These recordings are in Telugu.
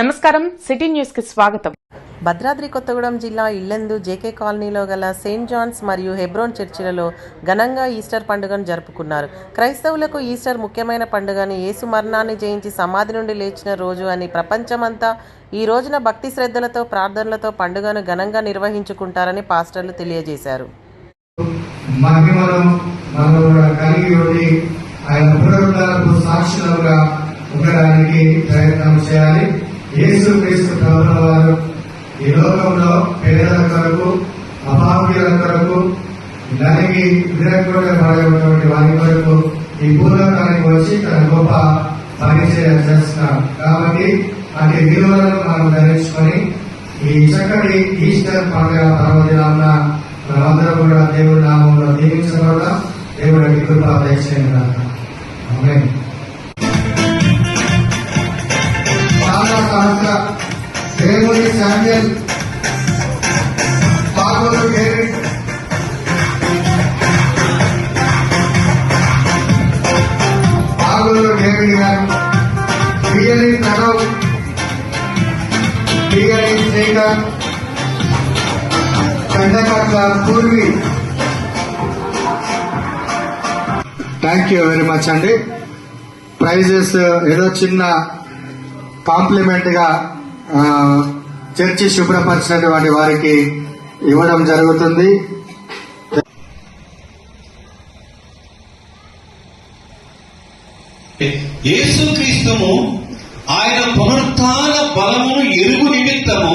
నమస్కారం సిటీ న్యూస్కి స్వాగతం. భద్రాద్రి కొత్తగూడెం జిల్లా ఇల్లెందు జేకే కాలనీలో గల సెయింట్ జాన్స్ మరియు హెబ్రోన్ చర్చిలలో ఘనంగా ఈస్టర్ పండుగను జరుపుకున్నారు. క్రైస్తవులకు ఈస్టర్ ముఖ్యమైన పండుగని యేసు మరణాన్ని జయించి సమాధి నుండి లేచిన రోజు అని ప్రపంచమంతా ఈ రోజున భక్తి శ్రద్ధలతో ప్రార్థనలతో పండుగను ఘనంగా నిర్వహించుకుంటారని పాస్టర్లు తెలియజేశారు. ఆయన పునరుద్ధరణకు సాక్షులుగా ఉండడానికి ప్రయత్నం చేయాలి. యేసు క్రీస్తు ప్రభుల వారు ఈ లోకంలో పేదల కొరకు అభాగ్యుల కొరకు దానికి విరక్తమైనటువంటి వారి కొరకు ఈ భూలోకానికి వచ్చి తన గొప్ప పరిచయం చేస్తున్నారు కాబట్టి అటు విలువలను మనం ధరించుకొని ఈ చక్కటి ఈస్టర్ పండుగ పర్వదినాన్న మనమందరం కూడా దేవుడి నామంలో దీవించబడదాం. దేవుడి కృప దయచేయండి. అమ్మాయి దేవుడి పాల్గొన్న పాగోలు పాల్గొన్న పాగోలు గారు Biyyani Pranav Biyyani Srikar Kandakatla Purvi. Thank you very much అండి ప్రైజెస్ ఏదో చిన్న కాంప్లిమెంట్గా చర్చి శుభ్రపరిచినటువంటి వారికి ఇవ్వడం జరుగుతుంది. యేసుక్రీస్తుము ఆయన పునరుత్న బలమును ఎరుగు నిమిత్తము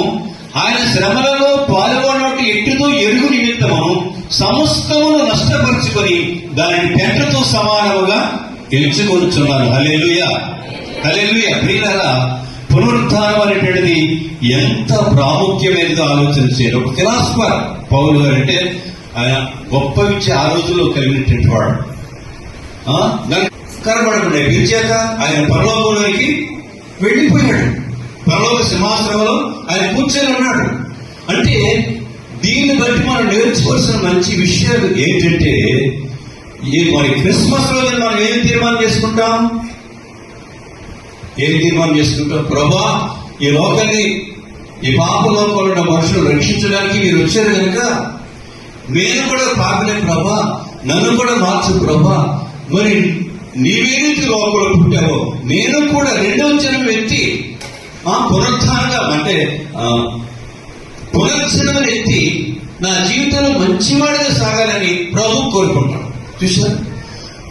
ఆయన శ్రమలలో పాల్గొన్నట్టు ఎట్టుతో ఎరుగు నిమిత్తమును సమస్తమును నష్టపరుచుకొని దానిని పెంటతో సమానముగా ఎంచుకొనుచున్నారు హల్లెలూయా. హల్లెలూయా. ప్రియులారా పునరుద్ధానం అనేటువంటిది ఎంత ప్రాముఖ్యమైనదో ఆలోచన చేయాలి. ఒక ఫిలాసఫర్ పౌలు గారు అంటే ఆయన గొప్ప విద్య ఆ రోజుల్లో కలిగినటువంటి వాడు. కనబడకుండా పిలిచాక ఆయన పరలోకంలోకి వెళ్ళిపోయాడు పరలోక సింహాసనంలో ఆయన కూర్చొని ఉన్నాడు. అంటే దీన్ని బట్టి మనం నేర్చుకోవాల్సిన మంచి విషయాలు ఏంటంటే ఈ మరి క్రిస్మస్ రోజున మనం ఏం తీర్మానం చేసుకుంటాం? ఏం తీర్మానం చేసుకుంటారు ప్రభా ఈ లోకాన్ని ఈ పాప లోకంలో ఉన్న మనుషులు రక్షించడానికి మీరు వచ్చారు కనుక నేను కూడా పాపలే ప్రభా నన్ను కూడా మార్చు ప్రభా. మరి నీవే రీతి లోపల పుట్టావో? నేను కూడా రెండవ జనం ఎత్తి ఆ పునరుత్థానంగా అంటే పునరుద్ధరణ వ్యక్తి ఎత్తి నా జీవితంలో మంచివాడిగా సాగాలని ప్రభు కోరుకుంటాను చూసారు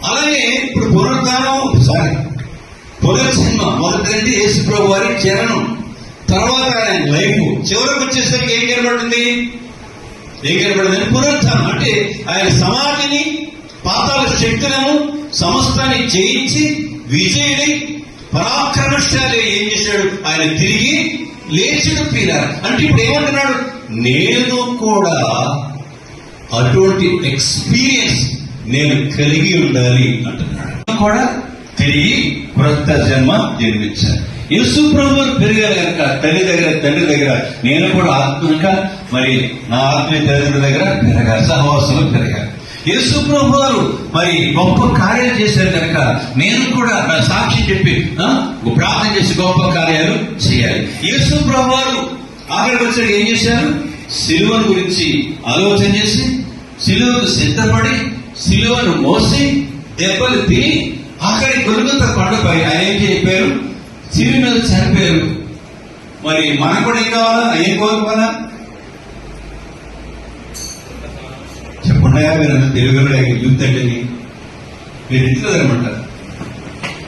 అలాగే ఇప్పుడు పునరుద్ధానం సారీ పునర్జన్మ మొదటి యేసు ప్రభు వారి చరణం. తర్వాత ఆయన లైఫ్. చివరికి వచ్చేసరికి ఏం కనబడుతుంది? ఏం కనబడుతుంది? పునరుత్థానం. అంటే ఆయన సమాధిని పాతాల శక్తులను సమస్తాన్ని జయించి విజయుడి పరాక్రమశాలి ఏం చేశాడు? ఆయన తిరిగి లేచిడు పీలారు. అంటే ఇప్పుడు ఏమంటున్నాడు? నేను కూడా అటువంటి ఎక్స్పీరియన్స్ నేను కలిగి ఉండాలి అంటున్నాడు. కూడా తిరిగి క్రొత్త జన్మ జన్మించారు. యేసు ప్రభు పెరిగారు కనుక తల్లి దగ్గర తండ్రి దగ్గర నేను కూడా ఆత్మక మరి నా ఆత్మీయ తల్లిదండ్రుల దగ్గర పెరగారు సహవాసంలో పెరిగారు యేసు ప్రభు వారు మరి గొప్ప కార్యాలు చేశారు కనుక నేను కూడా నా సాక్షి చెప్పి ప్రార్థన చేసి గొప్ప కార్యాలు చేయాలి. యేసు ప్రభు వారు ఆఖరికి వచ్చాడు ఏం చేశారు? సిలువను గురించి ఆలోచన చేసి సిలువకు సిద్ధపడి సిలువను మోసి దెబ్బలు తిని ఆఖరి గొలుగుత కొండపై ఆయన ఏం చెప్పారు సిరి మీద చనిపోయారు మరి మనకు కూడా ఏం కావాలా? ఏం కోరుకోవాలా? చెప్పండియా మీరు తెలుగులో యూత్ అంటే మీరు ఇంట్లో జరగమంటారు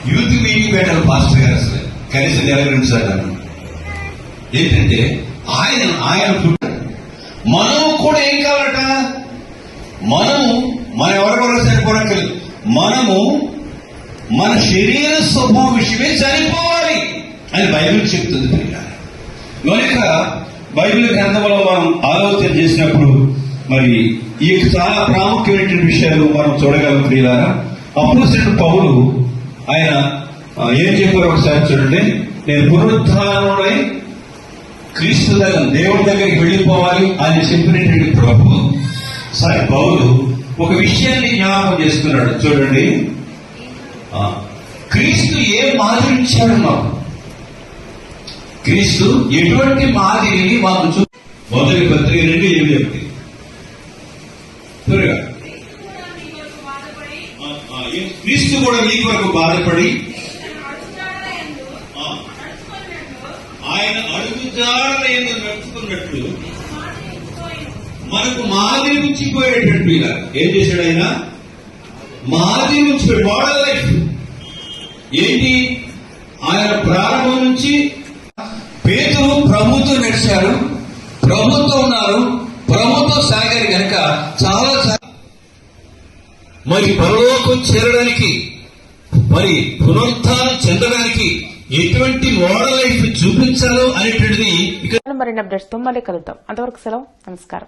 యూత్ మీటింగ్ పెట్టాలి పాస్టర్ గారు అసలు కనీసం నెల రెండు సార్లు ఏంటంటే ఆయన ఆయన పుట్టాడు మనం కూడా ఏం కావాలట? మనము మన ఎవరెవరో సరిపోనక్కర్లేదు మనము మన శరీర స్వభావం విషయమే చనిపోవాలి అని బైబిల్ చెప్తుంది పిల్లలు కనుక బైబిల్ గ్రంథంలో మనం ఆలోచన చేసినప్పుడు మరి ఈ చాలా ప్రాముఖ్యమైనటువంటి విషయాలు మనం చూడగలం ప్రియులారా. అప్పుడు పౌలు ఆయన ఏం చెప్పారు ఒకసారి చూడండి. నేను పునరుద్ధానంలో క్రీస్తు దగ్గర దేవుడి దగ్గరికి వెళ్ళిపోవాలి అని చెప్పినటువంటి ప్రభు. సరే పౌలు ఒక విషయాన్ని జ్ఞాపకం చేస్తున్నాడు. చూడండి. క్రీస్తు ఏ మాదిరి ఇచ్చాడు మాకు? క్రీస్తు ఎటువంటి మాదిరిని మాకు చూ మొదటి పత్రిక రెండు ఏమి ఒకటి. త్వరగా. క్రీస్తు కూడా మీ కొరకు బాధపడి ఆయన అడుగుజాడల ఎందు నడుచుకున్నట్లు మనకు మాదిరి ఉంచిపోయేటట్టు ఇలా. ఏం చేశాడు ఆయన? మాదిరి ఉంచిపోయాడు మోడల్ లైఫ్. ఏంటి? ఆయన ప్రారంభం నుంచి పేదలు ప్రభుత్వం నడిచారు. ప్రభుత్వం ఉన్నారు. ప్రభుత్వం సాగారు కనుక చాలా మరి పరలోకం చేరడానికి మరి పునరుత్థానం చెందడానికి ఎటువంటి మోడల్ లైఫ్ చూపించాలో అనేటువంటిది ఇక్కడ మరిన్ని అప్డేట్స్ మళ్ళీ కలుద్దాం. అంతవరకు సెలవు. నమస్కారం.